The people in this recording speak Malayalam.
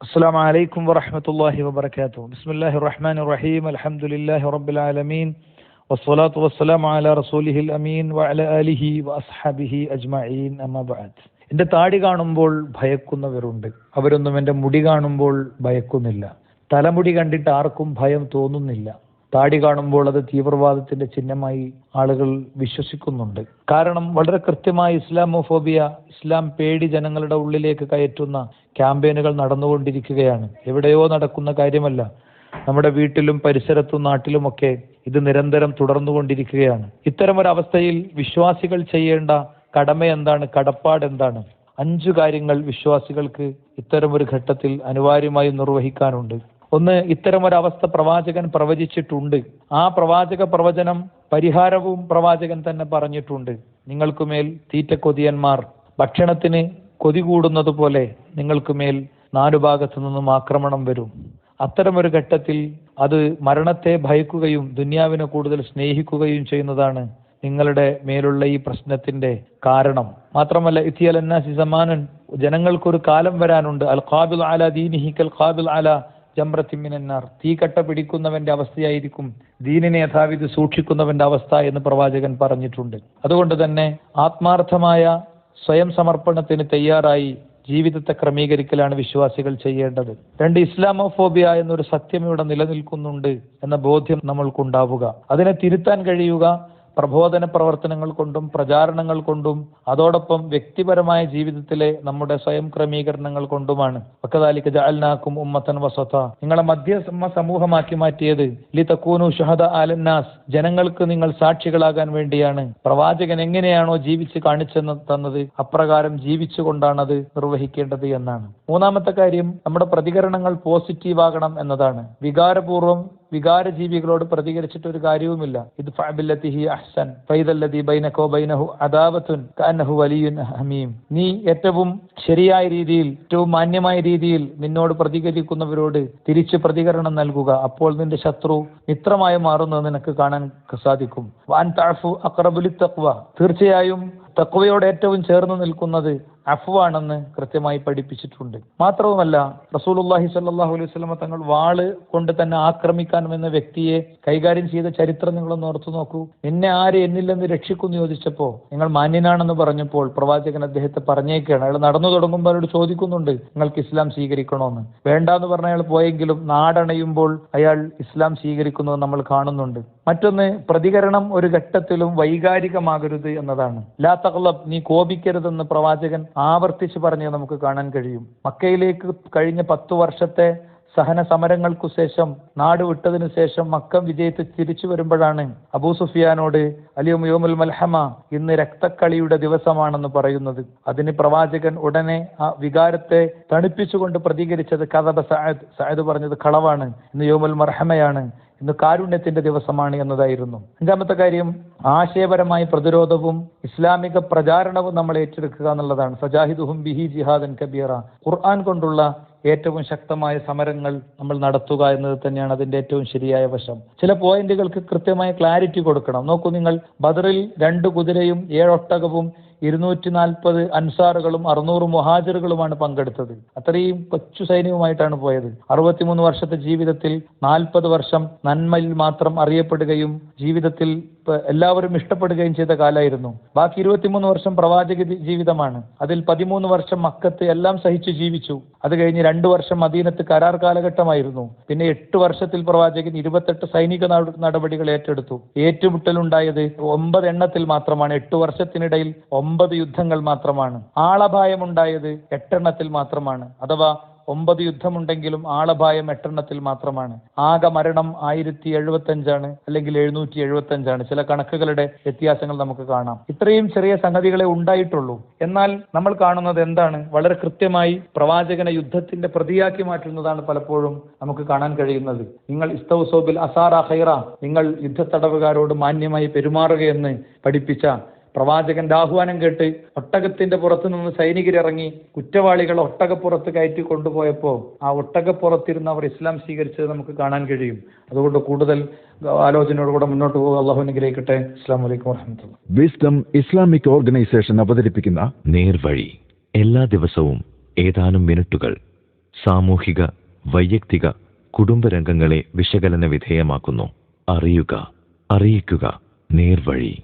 السلام عليكم ورحمة الله وبركاته بسم الله الرحمن الرحيم الحمد لله رب العالمين والصلاة والسلام على رسوله الأمين وعلى آله وأصحابه أجمعين أما بعد എന്റെ താടി കാണുമ്പോൾ ഭയക്കുന്നവരുണ്ട് അവരൊന്നും എന്റെ മുടി കാണുമ്പോൾ ഭയക്കുന്നില്ല തലമുടി കണ്ടിട്ട് ആർക്കും ഭയം തോന്നുന്നില്ല താടി കാണുമ്പോൾ അത് തീവ്രവാദത്തിന്റെ ചിഹ്നമായി ആളുകൾ വിശ്വസിക്കുന്നുണ്ട്. കാരണം വളരെ കൃത്യമായി ഇസ്ലാമോഫോബിയ ഇസ്ലാം പേടി ജനങ്ങളുടെ ഉള്ളിലേക്ക് കയറ്റുന്ന ക്യാമ്പയിനുകൾ നടന്നുകൊണ്ടിരിക്കുകയാണ്. എവിടെയോ നടക്കുന്ന കാര്യമല്ല. നമ്മുടെ വീട്ടിലും പരിസരത്തും നാട്ടിലുമൊക്കെ ഇത് നിരന്തരം തുടർന്നുകൊണ്ടിരിക്കുകയാണ്. ഇത്തരം ഒരു അവസ്ഥയിൽ വിശ്വാസികൾ ചെയ്യേണ്ട കടമ എന്താണ്? കടപ്പാട് എന്താണ്? അഞ്ചു കാര്യങ്ങൾ വിശ്വാസികൾക്ക് ഇത്തരം ഒരു ഘട്ടത്തിൽ അനിവാര്യമായി നിർവഹിക്കാനുണ്ട്. ഒന്ന് ഇത്തരം ഒരു അവസ്ഥ പ്രവാചകൻ പ്രവചിച്ചിട്ടുണ്ട്. ആ പ്രവാചക പ്രവചനം പരിഹാരവും പ്രവാചകൻ തന്നെ പറഞ്ഞിട്ടുണ്ട്. നിങ്ങൾക്കുമേൽ തീറ്റക്കൊതിയന്മാർ ഭക്ഷണത്തിന് കൊതി കൂടുന്നത് പോലെ നിങ്ങൾക്കുമേൽ നാലു ഭാഗത്തു നിന്നും ആക്രമണം വരും. അത്തരമൊരു ഘട്ടത്തിൽ അത് മരണത്തെ ഭയക്കുകയും ദുന്യാവിനെ കൂടുതൽ സ്നേഹിക്കുകയും ചെയ്യുന്നതാണ് നിങ്ങളുടെ മേലുള്ള ഈ പ്രശ്നത്തിന്റെ കാരണം. മാത്രമല്ല ഇത്തിയൽ സമാനൻ ജനങ്ങൾക്കൊരു കാലം വരാനുണ്ട്. അൽ ഖാബിൽ അല ദീനിഹിക്കൽ കൽ ഖാബിൽ അല ജംറത്തിമിനാർ തീക്കട്ട പിടിക്കുന്നവന്റെ അവസ്ഥയായിരിക്കും. ദീനിനെ യഥാവിധി സൂക്ഷിക്കുന്നവന്റെ അവസ്ഥ എന്ന് പ്രവാചകൻ പറഞ്ഞിട്ടുണ്ട്. അതുകൊണ്ട് തന്നെ ആത്മാർത്ഥമായ സ്വയം സമർപ്പണത്തിന് തയ്യാറായി ജീവിതത്തെ ക്രമീകരിക്കലാണ് വിശ്വാസികൾ ചെയ്യേണ്ടത്. രണ്ട് ഇസ്ലാമോഫോബിയ എന്നൊരു സത്യം ഇവിടെ നിലനിൽക്കുന്നുണ്ട് എന്ന ബോധ്യം നമ്മൾക്കുണ്ടാവുക. അതിനെ തിരുത്താൻ കഴിയുക പ്രബോധന പ്രവർത്തനങ്ങൾ കൊണ്ടും പ്രചാരണങ്ങൾ കൊണ്ടും അതോടൊപ്പം വ്യക്തിപരമായ ജീവിതത്തിലെ നമ്മുടെ സ്വയം ക്രമീകരണങ്ങൾ കൊണ്ടുമാണ്. വക്കതാലിക്ക് ജഅൽനാക്കും ഉമ്മത്തൻ വസത. നിങ്ങളെ മധ്യസമ സമൂഹമാക്കി മാറ്റിയത് ലി തക്കൂനു ഷഹദ അലന്നാസ് ജനങ്ങൾക്ക് നിങ്ങൾ സാക്ഷികളാകാൻ വേണ്ടിയാണ്. പ്രവാചകൻ എങ്ങനെയാണോ ജീവിച്ച് കാണിച്ചെന്ന് തന്നത് അപ്രകാരം ജീവിച്ചുകൊണ്ടാണ് അത് നിർവഹിക്കേണ്ടത് എന്നാണ്. മൂന്നാമത്തെ കാര്യം നമ്മുടെ പ്രതികരണങ്ങൾ പോസിറ്റീവ് ആകണം എന്നതാണ്. വികാരപൂർവം വികാരജീവികളോട് പ്രതികരിച്ചിട്ട് ഒരു കാര്യവുമില്ല. ഇത് അഹ്സൻ. ഫൈദല്ലദി ബൈനകോ ബൈനഹു അദാവത്തുൻ വലിയുൻ ഹമീം. നീ ഏറ്റവും ശരിയായ രീതിയിൽ ഏറ്റവും മാന്യമായ രീതിയിൽ നിന്നോട് പ്രതികരിക്കുന്നവരോട് തിരിച്ചു പ്രതികരണം നൽകുക. അപ്പോൾ നിന്റെ ശത്രു മിത്രമായി മാറുന്നത് നിനക്ക് കാണാൻ സാധിക്കും. വാൻ താഫു അക്രബുലി തക്വ തീർച്ചയായും തക്വയോട് ഏറ്റവും ചേർന്ന് നിൽക്കുന്നത് അഫ്വാണെന്ന് കൃത്യമായി പഠിപ്പിച്ചിട്ടുണ്ട്. മാത്രവുമല്ല റസൂലുള്ളാഹി സല്ലാഹു അലൈഹി വസല്ലമ തങ്ങൾ വാൾ കൊണ്ട് തന്നെ ആക്രമിക്കാമെന്ന വ്യക്തിയെ കൈകാര്യം ചെയ്ത ചരിത്രം നിങ്ങളൊന്ന് ഓർത്തു നോക്കൂ. എന്നെ ആര് എന്നില്ലെന്ന് രക്ഷിക്കുന്നു ചോദിച്ചപ്പോ നിങ്ങൾ മാന്യനാണെന്ന് പറഞ്ഞപ്പോൾ പ്രവാചകൻ അദ്ദേഹത്തെ പറഞ്ഞേക്കാണ്. അയാൾ നടന്നു തുടങ്ങുമ്പോൾ അവരോട് ചോദിക്കുന്നുണ്ട് നിങ്ങൾക്ക് ഇസ്ലാം സ്വീകരിക്കണോന്ന്? വേണ്ട എന്ന് പറഞ്ഞ അയാൾ പോയെങ്കിലും നാടണയുമ്പോൾ അയാൾ ഇസ്ലാം സ്വീകരിക്കുന്നത് നമ്മൾ കാണുന്നുണ്ട്. മറ്റൊന്ന് പ്രതികരണം ഒരു ഘട്ടത്തിലും വൈകാരികമാകരുത് എന്നതാണ്. ലാ തഹ്ലബ് നീ കോപിക്കരുതെന്ന് പ്രവാചകൻ ആവർത്തിച്ച് പറഞ്ഞ് നമുക്ക് കാണാൻ കഴിയും. മക്കയിലേക്ക് കഴിഞ്ഞ പത്തു വർഷത്തെ സഹന സമരങ്ങൾക്കു ശേഷം നാട് വിട്ടതിനു ശേഷം മക്കം വിജയത്ത് തിരിച്ചു വരുമ്പോഴാണ് അബൂ സുഫിയാനോട് അലിയും യോമുൽ മൽഹമ ഇന്ന് രക്തക്കളിയുടെ ദിവസമാണെന്ന് പറയുന്നത്. അതിന് പ്രവാചകൻ ഉടനെ ആ വികാരത്തെ തണുപ്പിച്ചുകൊണ്ട് പ്രതികരിച്ചത് കഥബ സഅദ്. സഅദ് പറഞ്ഞത് കളവാണ്. ഇന്ന് യോമുൽ മർഹമയാണ് ഇന്ന് കാരുണ്യത്തിന്റെ ദിവസമാണ് എന്നതായിരുന്നു. അഞ്ചാമത്തെ കാര്യം ആശയപരമായ പ്രതിരോധവും ഇസ്ലാമിക പ്രചാരണവും നമ്മൾ ഏറ്റെടുക്കുക എന്നുള്ളതാണ്. സജാഹിദുഹും ബിഹി ജിഹാദൻ കബീറ. ഖുർആൻ കൊണ്ടുള്ള ഏറ്റവും ശക്തമായ സമരങ്ങൾ നമ്മൾ നടത്തുക എന്നത് തന്നെയാണ് അതിന്റെ ഏറ്റവും ശരിയായ വശം. ചില പോയിന്റുകൾക്ക് കൃത്യമായ ക്ലാരിറ്റി കൊടുക്കണം. നോക്കൂ നിങ്ങൾ ബദറിൽ രണ്ട് കുതിരയും ഏഴൊട്ടകവും ഇരുന്നൂറ്റി നാൽപ്പത് അൻസാറുകളും അറുന്നൂറ് മുഹാജിറുകളുമാണ് പങ്കെടുത്തത്. അത്രയും കൊച്ചു സൈന്യവുമായിട്ടാണ് പോയത്. അറുപത്തിമൂന്ന് വർഷത്തെ ജീവിതത്തിൽ നാൽപ്പത് വർഷം നന്മയിൽ മാത്രം അറിയപ്പെടുകയും ജീവിതത്തിൽ എല്ലാവരും ഇഷ്ടപ്പെടുകയും ചെയ്ത കാലമായിരുന്നു. ബാക്കി ഇരുപത്തിമൂന്ന് വർഷം പ്രവാചക ജീവിതമാണ്. അതിൽ പതിമൂന്ന് വർഷം മക്കത്ത് എല്ലാം സഹിച്ചു ജീവിച്ചു. അത് കഴിഞ്ഞ് രണ്ടു വർഷം മദീനത്ത് കരാർ കാലഘട്ടമായിരുന്നു. പിന്നെ എട്ട് വർഷത്തിൽ പ്രവാചകൻ ഇരുപത്തെട്ട് സൈനിക നടപടികൾ ഏറ്റെടുത്തു. ഏറ്റുമുട്ടലുണ്ടായത് ഒമ്പത് എണ്ണത്തിൽ മാത്രമാണ്. എട്ട് വർഷത്തിനിടയിൽ ഒമ്പത് യുദ്ധങ്ങൾ മാത്രമാണ്. ആളപായമുണ്ടായത് എട്ടെണ്ണത്തിൽ മാത്രമാണ്. അഥവാ ഒമ്പത് യുദ്ധമുണ്ടെങ്കിലും ആളപായം എട്ടെണ്ണത്തിൽ മാത്രമാണ്. ആകെ മരണം ആയിരത്തി എഴുപത്തി അഞ്ചാണ് അല്ലെങ്കിൽ എഴുന്നൂറ്റി എഴുപത്തി അഞ്ചാണ് ചില കണക്കുകളുടെ വ്യത്യാസങ്ങൾ നമുക്ക് കാണാം. ഇത്രയും ചെറിയ സംഗതികളെ ഉണ്ടായിട്ടുള്ളൂ. എന്നാൽ നമ്മൾ കാണുന്നത് എന്താണ്? വളരെ കൃത്യമായി പ്രവാചകനെ യുദ്ധത്തിന്റെ പ്രതിയാക്കി മാറ്റുന്നതാണ് പലപ്പോഴും നമുക്ക് കാണാൻ കഴിയുന്നത്. നിങ്ങൾ ഇസ്തൗസോബിൽ അസാറ ഹൈറ നിങ്ങൾ യുദ്ധത്തടവുകാരോട് മാന്യമായി പെരുമാറുകയെന്ന് പഠിപ്പിച്ച പ്രവാചകന്റെ ആഹ്വാനം കേട്ട് ഒട്ടകത്തിന്റെ പുറത്തു നിന്ന് സൈനികരിറങ്ങി കുറ്റവാളികൾ ഒട്ടകപ്പുറത്ത് കയറ്റി കൊണ്ടുപോയപ്പോൾ ആ ഒട്ടകപ്പുറത്തിരുന്ന് അവർ ഇസ്ലാം സ്വീകരിച്ചത് നമുക്ക് കാണാൻ കഴിയും. അതുകൊണ്ട് കൂടുതൽ ആലോചനയോടുകൂടെ മുന്നോട്ട് പോകുക. അള്ളാഹു അനുഗ്രഹിക്കട്ടെ. അസ്ലാം വലൈക്കും വാഹമത്തുള്ള വിസ്ഡം ഇസ്ലാമിക് ഓർഗനൈസേഷൻ അവതരിപ്പിക്കുന്ന നേർവഴി. എല്ലാ ദിവസവും ഏതാനും മിനിറ്റുകൾ സാമൂഹിക വൈയക്തിക കുടുംബരംഗങ്ങളെ വിശകലന വിധേയമാക്കുന്നു. അറിയുക അറിയിക്കുക. നേർവഴി.